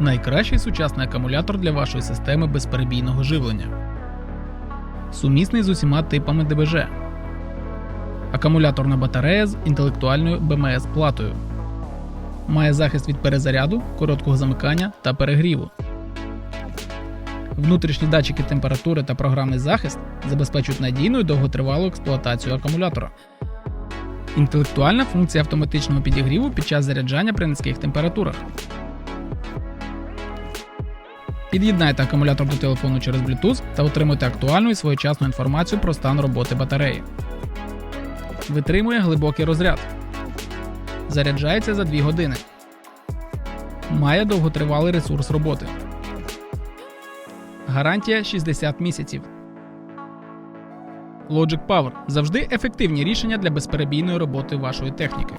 найкращий сучасний акумулятор для вашої системи безперебійного живлення. Сумісний з усіма типами ДБЖ. Акумуляторна батарея з інтелектуальною БМС платою. Має захист від перезаряду, короткого замикання та перегріву. Внутрішні датчики температури та програмний захист забезпечують надійну і довготривалу експлуатацію акумулятора. Інтелектуальна функція автоматичного підігріву під час заряджання при низьких температурах. Під'єднайте акумулятор до телефону через Bluetooth та отримуйте актуальну і своєчасну інформацію про стан роботи батареї. Витримує глибокий розряд. Заряджається за 2 години. Має довготривалий ресурс роботи. Гарантія 60 місяців. Logic Power завжди ефективні рішення для безперебійної роботи вашої техніки.